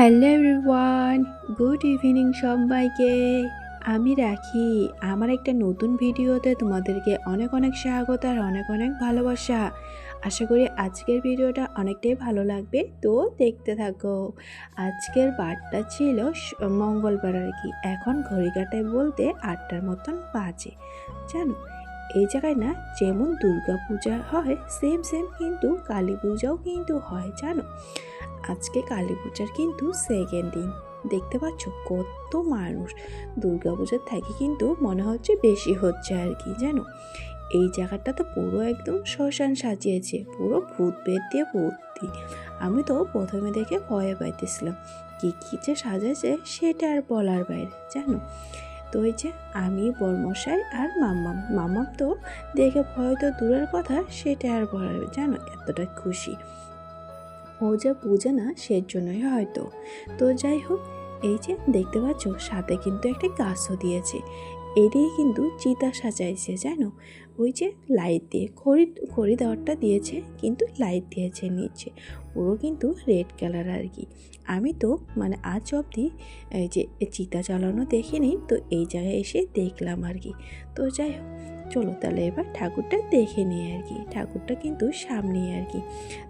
Hello everyone, good evening সবাইকে। আমি রাখি। আমার একটা নতুন ভিডিওতে তোমাদেরকে অনেক অনেক স্বাগত আর অনেক অনেক ভালোবাসা। আশা করি আজকের ভিডিওটা অনেকটাই ভালো লাগবে। তো দেখতে থাকো। আজকের বারটা ছিল মঙ্গলবার আর কি। এখন ঘড়ি কাটায় বলতে আটটার মতন বাজে। জানো এই জায়গায় না যেমন দুর্গা পূজা হয় সেম সেম কিন্তু কালী পূজাও কিন্তু হয়, জানো? আজকে কালী পূজার কিন্তু সেকেন্ড দিন। দেখতে পাচ্ছ কত মানুষ। দুর্গা পূজার থেকে কিন্তু মনে হচ্ছে বেশি হচ্ছে আর কি, জানো? এই জায়গাটা তো পুরো একদম শ্মশান সাজিয়েছে, পুরো ভূত বেদ দিয়ে ভর্তি। আমি তো প্রথমে দেখে ভয়ে পাইতেছিলাম, কী কী যে সাজাচ্ছে সেটা আর বলার বাইরে, জানো? তো ওই যে আমি, বর্মশাই আর মাম্মাম। মাম্মাম তো দেখে ভয় তো দূরের কথা, সেটা আর বলার জানো, এতটা খুশি। ও যা বুঝে না সের জন্যই হয়তো। তো যাই হোক, এই যে দেখতে পাচ্ছ, সাথে কিন্তু একটা গাছও দিয়েছে। এদিকে কিন্তু চিতা সাজাইছে, জানো? ওই যে লাইট দিয়ে খড়ি খড়ি দেওয়ারটা দিয়েছে, কিন্তু লাইট দিয়েছে নিচে। পুরো কিন্তু রেড কালার আর কি। আমি তো মানে আজ অবধি, এই যে চিতা চালানো দেখিনি, তো এই জায়গায় এসে দেখলাম আর কি। তো যাই হোক চলো তাহলে এবার ঠাকুরটা দেখে নিই আর কি। ঠাকুরটা কিন্তু সামনেই আর কি।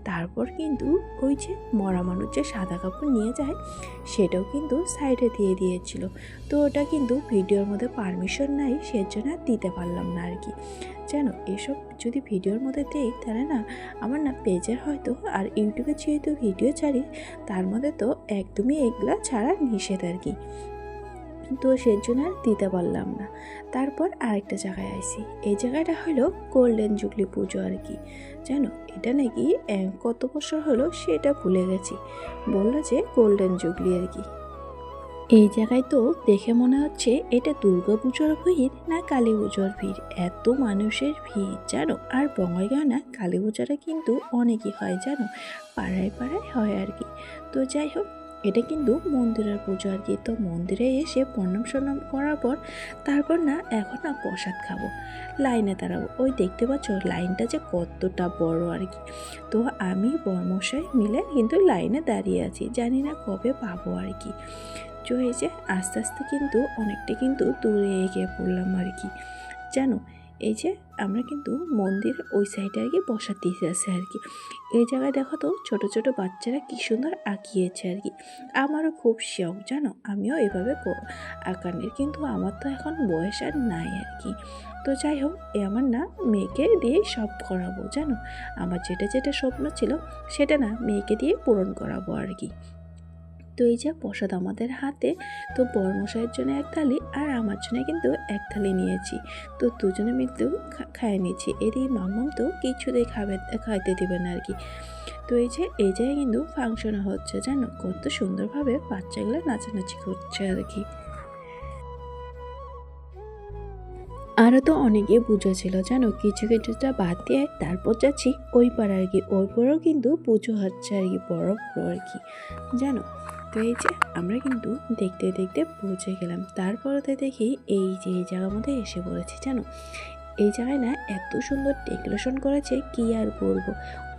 তারপর কিন্তু ওই যে মরা মানুষ যে সাদা কাপড় নিয়ে যায়, সেটাও কিন্তু সাইডে দিয়ে দিয়েছিল। তো ওটা কিন্তু ভিডিওর মধ্যে পারমিশন নাই, সেজন্য আর দিতে পারলাম না আর কি। জানো এসব যদি ভিডিওর মধ্যে দেই, তাহলে না আমার না পেজের হয়তো আর ইউটিউবে যেহেতু ভিডিও ছাড়ি, তার মধ্যে তো একদমই এগুলা ছাড়া নিষেধ আর কি। তো সেজন্য আর দিতে পারলাম না। তারপর আরেকটা জায়গায় আইসি। এই জায়গাটা হলো গোল্ডেন জুগলি পুজো আর কি। জানো, এটা নাকি কত বছর হলো সেটা ভুলে গেছি। বলল যে গোল্ডেন জুগলি আর কি। এই জায়গায় তো দেখে মনে হচ্ছে এটা দুর্গা পুজোর ভিড় না কালী পুজোর ভিড়। এত মানুষের ভিড়, জানো? আর বঙ্গাইগাঁও না, কালী পুজোটা কিন্তু অনেকই হয়, জানো? পাড়ায় পাড়ায় হয় আর কি। তো যাই হোক এটা কিন্তু মন্দিরের পুজো আর কি। তো মন্দিরে এসে প্রণাম সন্নাম করার পর তারপর না এখন না প্রসাদ খাব। লাইনে দাঁড়াবো। ওই দেখতে পাচ্ছ লাইনটা যে কতটা বড় আর কি। তো আমি বর্মশাই মিলে কিন্তু লাইনে দাঁড়িয়ে আছি। জানি না কবে পাবো আর কি। যে আস্তে আস্তে কিন্তু অনেকটা কিন্তু দূরে এগিয়ে পড়লাম আর কি। জানো এই যে আমরা কিন্তু মন্দির ওই সাইডে আর কি বসার দিতে আছে আর কি। এই জায়গায় দেখো তো ছোট ছোট বাচ্চারা কী সুন্দর আঁকিয়েছে আর কি। আমারও খুব শখ, জানো? আমিও এভাবে আঁকানের, কিন্তু আমার তো এখন বয়স আর নাই আর কি। তো যাই হোক, এ আমার না মেয়েকে দিয়ে সব করাবো, জানো? আমার যেটা যেটা স্বপ্ন ছিল, সেটা না মেয়েকে দিয়ে পূরণ করাবো আর কি। তো এই যে, প্রসাদ আমাদের হাতে। তো বর্মশাইয়ের জন্য এক থালি আর আমার জন্য কিন্তু এক থালি নিয়েছি। তো দুজনে খা- খাইয়ে নিয়েছি। এদিকে মামাম তো কিছুতেই খাবে, খাইতে দিবে না আর কি। তো এই যে, এই জায়গায় কিন্তু ফাংশন হচ্ছে, জানো? কত সুন্দরভাবে বাচ্চাগুলো নাচানাচি করছে আর কি। আরও তো অনেকে পুজো ছিল, জানো? কিছু, কিছুটা বাদ দিয়ে তারপর যাচ্ছি ওই পাড়া আর কি। ওই পাড়াও কিন্তু পুজো হচ্ছে আর কি বড় আর কি, জানো? তো এই যে, আমরা কিন্তু দেখতে দেখতে পৌঁছে গেলাম। তারপরে দেখি এই যে, এই জায়গার মধ্যে এসে পড়েছি, জানো? এই জায়গায় না এত সুন্দর ডেকোরেশন করেছে, কি আর বলব?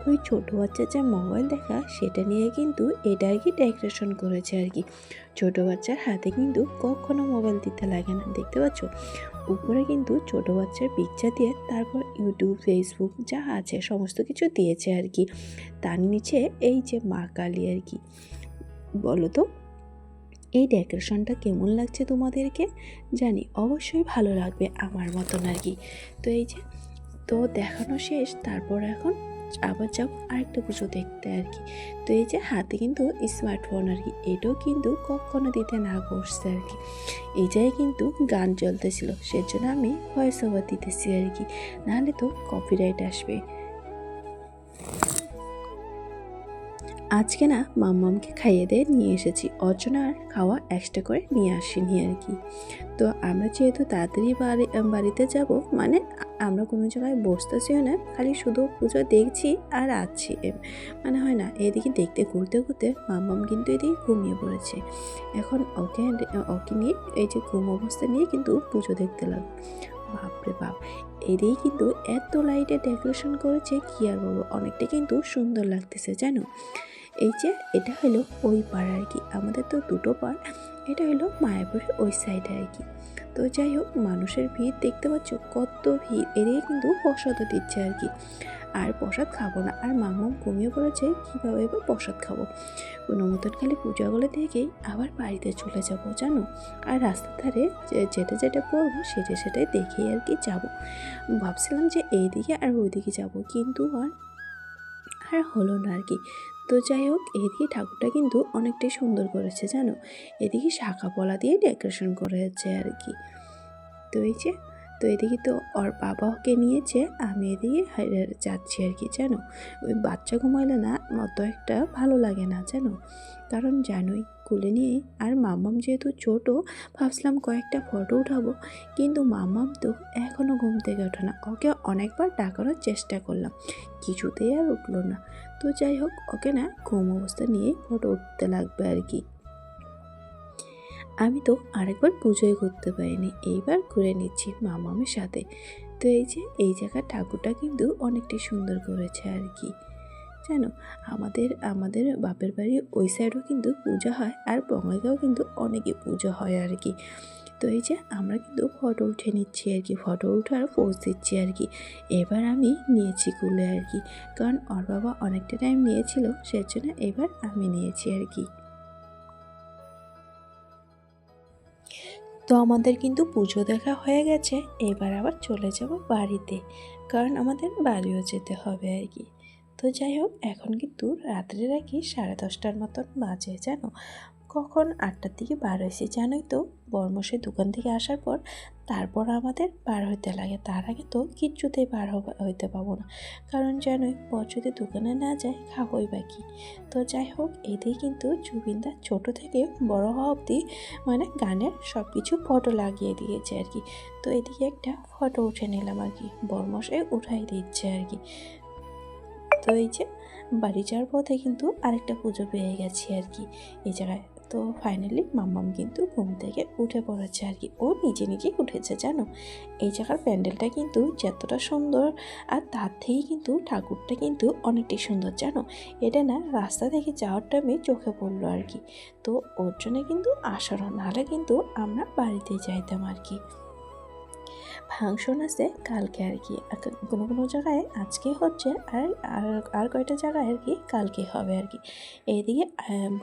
ওই ছোটো বাচ্চার যে মোবাইল দেখা, সেটা নিয়ে কিন্তু এটা আর কি ডেকোরেশন করেছে আর কি। ছোটো বাচ্চার হাতে কিন্তু কখনো মোবাইল দিতে লাগে না, দেখতে পাচ্ছ? উপরে কিন্তু ছোটো বাচ্চার পিকচার দিয়ে তারপর ইউটিউব ফেসবুক যা আছে, সমস্ত কিছু দিয়েছে আর কি। তার নিচে এই যে মা কালী আর কি। বলো তো, এই ডেকোরেশনটা কেমন লাগছে তোমাদেরকে? জানি অবশ্যই ভালো লাগবে আমার মতন আর কি। তো এই যে, তো দেখানো শেষ, তারপর এখন আবার যাব আরেকটা পুজো দেখতে আর কি। তো এই যে, হাতে কিন্তু স্মার্টফোন আর কি, এটাও কিন্তু কখনো দিতে না করছে আর কি। এই জায়গায় কিন্তু গান চলতেছিল, সেজন্য আমি ভয়েস ওভার দিতেছি আর কি, নাহলে তো কপিরাইট আসবে। আজকে না মাম্মামকে খাইয়ে দিয়ে নিয়ে এসেছি। অর্চনা আর খাওয়া এক্সট্রা করে নিয়ে আসিনি আর কি। তো আমরা যেহেতু তাড়াতাড়ি বাড়ি, বাড়িতে যাব মানে আমরা কোনো জায়গায় বসতেছিও না, খালি শুধু পুজো দেখছি আর আছি। মানে হয় না, এদিকে দেখতে ঘুরতে ঘুরতে মাম্মাম কিন্তু এদিকে ঘুমিয়ে পড়েছে। এখন ওকে ওকে নিয়ে এই যে ঘুম অবস্থা নিয়ে কিন্তু পুজো দেখতে লাগল। বাপরে বাপ। এদিকে কিন্তু এত লাইটে ডেকোরেশন করেছে, কি আর বলব? অনেকটা কিন্তু সুন্দর লাগতেছে, জানো? এই যে, এটা হলো ওই পাড়া আর কি আমাদের তো দুটো পাড়, এটা হলো মায়াপুরের ওই সাইডে আর কি তো যাই হোক, মানুষের ভিড় দেখতে পাচ্ছ, কত ভিড়। এদিকে কিন্তু প্রসাদও দিচ্ছে আর কি। আর প্রসাদ খাব না। আর মামাম ঘুমিয়ে পড়েছে, কীভাবে এবার প্রসাদ খাব? কোনো মতন খালি পূজাগুলো দেখেই আবার বাড়িতে চলে যাব, জানো? আর রাস্তার ধারে যেটা যেটা পড়ব সেটা সেটাই দেখেই আর কি যাব। ভাবছিলাম যে এইদিকে আর ওইদিকে যাব, কিন্তু আর আর হলো না আর কি। তো যাই হোক, এদিকে ঠাকুরটা কিন্তু অনেকটাই সুন্দর করেছে, জানো? এদিকে শাখা পলা দিয়ে ডেকোরেশন করেছে আর কি। তো এই যে, তো এদিকে তো ওর বাবাকে নিয়েছে, আমি এদিকে যাচ্ছি আর কি, জানো? ওই বাচ্চা ঘুমাইলে না অত একটা ভালো লাগে না, জানো? কারণ জানোই কুলে নিয়ে আর মাম্মাম যেহেতু ছোট, ভাবছিলাম কয়েকটা ফটো উঠাবো। কিন্তু মাম্মাম তো এখনও ঘুম থেকে ওঠে না। ওকে অনেকবার ডাকানোর চেষ্টা করলাম। কিছুতেই আর উঠল না। তো যাই হোক, ওকে না ঘুম অবস্থা নিয়েই ফটো উঠতে লাগবে আর কি। আমি তো আরেকবার পুজোই করতে পারিনি। এইবার ঘুরে নিচ্ছি মামামের সাথে। তো এই যে, এই জায়গার ঠাকুরটা কিন্তু অনেকটাই সুন্দর করেছে আর কি। জানো, আমাদের আমাদের বাপের বাড়ি ওই সাইডেও কিন্তু পূজা হয় আর বঙ্গাইগাঁও কিন্তু অনেকে পুজো হয় আর কি। তো এই যে আমরা কিন্তু ফটো উঠে নিচ্ছি আর কি ফটো উঠে আর পোজ দিচ্ছি আর কি। এবার আমি নিয়েছি কুলে আর কি, কারণ ওর বাবা অনেকটা টাইম নিয়েছিল, সেজন্য এবার আমি নিয়েছি আর কি। তো আমাদের কিন্তু পুজো দেখা হয়ে গেছে, এবার আবার চলে যাব বাড়িতে, কারণ আমাদের বাড়িও যেতে হবে আর কি। তো যাই হোক, এখন কিন্তু রাত্রে রাখি সাড়ে দশটার মতন বাজে, জানো? কখন আটটার দিকে বার হয়েছি জানোই তো। বর্মসের দোকান থেকে আসার পর তারপর আমাদের বার হইতে লাগে। তার আগে তো কিচ্ছুতেই বার হইতে পাবো না। কারণ জানোই, বর যদি দোকানে না যায়, খাবই বা বাকি তো যাই হোক, এতেই কিন্তু জুবিনদা ছোট থেকে বড় হওয়া অবধি মানে গানের সব কিছু ফটো লাগিয়ে দিয়েছে আর কি। তো এদিকে একটা ফটো উঠে নিলাম আর কি। বরমশাই উঠাই দিচ্ছে আর কি। তো এই যে বাড়ি যাওয়ার পথে কিন্তু আরেকটা পুজো পেয়ে গেছি আর কি। এই জায়গায় তো ফাইনালি মাম্মাম কিন্তু ঘুম থেকে উঠে পড়েছে আর কি। ও নিজে নিজেই উঠেছে, জানো? এই জায়গার প্যান্ডেলটা কিন্তু যতটা সুন্দর আর তার থেকেই কিন্তু ঠাকুরটা কিন্তু অনেকটাই সুন্দর, জানো? এটা না রাস্তা থেকে যাওয়ার টাইমে চোখে পড়ল আর কি। তো ওর জন্য কিন্তু আসার, নাহলে কিন্তু আমরা বাড়িতে যাইতাম আর কি। ফাংশন আছে কালকে আর কি। কোনো কোনো জায়গায় আজকে হচ্ছে আর আর কয়টা জায়গায় আর কি কালকে হবে আর কি। এইদিকে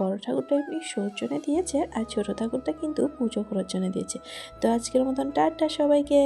বড় ঠাকুরটা এমনি সৌজনে দিয়েছে আর ছোট ঠাকুরটা কিন্তু পুজো করার জন্য দিয়েছে। তো আজকের মতন টাটা সবাইকে।